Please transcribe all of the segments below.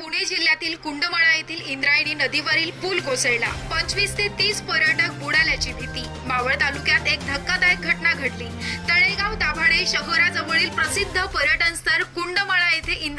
पुणे जिल्ह्यातील कुंडमाळा येथील इंद्रायणी नदीवरील पूल कोसळला. पंचवीस ते तीस पर्यटक बुडाल्याची भीती. मावळ तालुक्यात एक धक्कादायक घटना घडली. तळेगाव दाभाडे शहराजवळील प्रसिद्ध पर्यटन स्थळ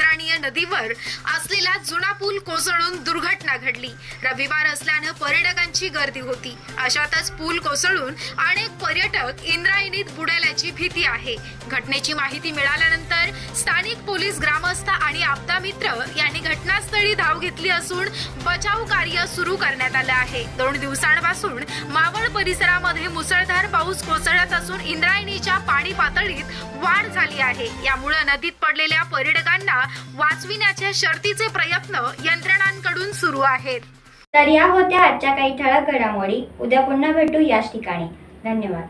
येथे नदीवर असलेला जुना पूल कोसळून दुर्घटना घडली. रविवार असल्यानं पर्यटकांची गर्दी होती. अशातच पूल कोसळून अनेक पर्यटक इंद्रायणीत बुडाल्याची भीती आहे. घटनेची माहिती मिळाल्यानंतर स्थानिक पोलीस ग्रामस्थ आणि आपदा मित्र यांनी घटनास्थळी धाव घेतली असून बचाव कार्य सुरू करण्यात आलं आहे. दोन दिवसांपासून मावळ परिसरामध्ये मुसळधार पाऊस कोसळत असून इंद्रायणीच्या पाणी पातळीत वाढ झाली आहे. यामुळे नदीत पडलेल्या पर्यटकांना वाचविण्याच्या शर्तीचे प्रयत्न यंत्रणांकडून सुरू आहेत. तर या होत्या आजच्या काही ठळक घडामोडी. उद्या पुन्हा भेटू याच ठिकाणी. धन्यवाद.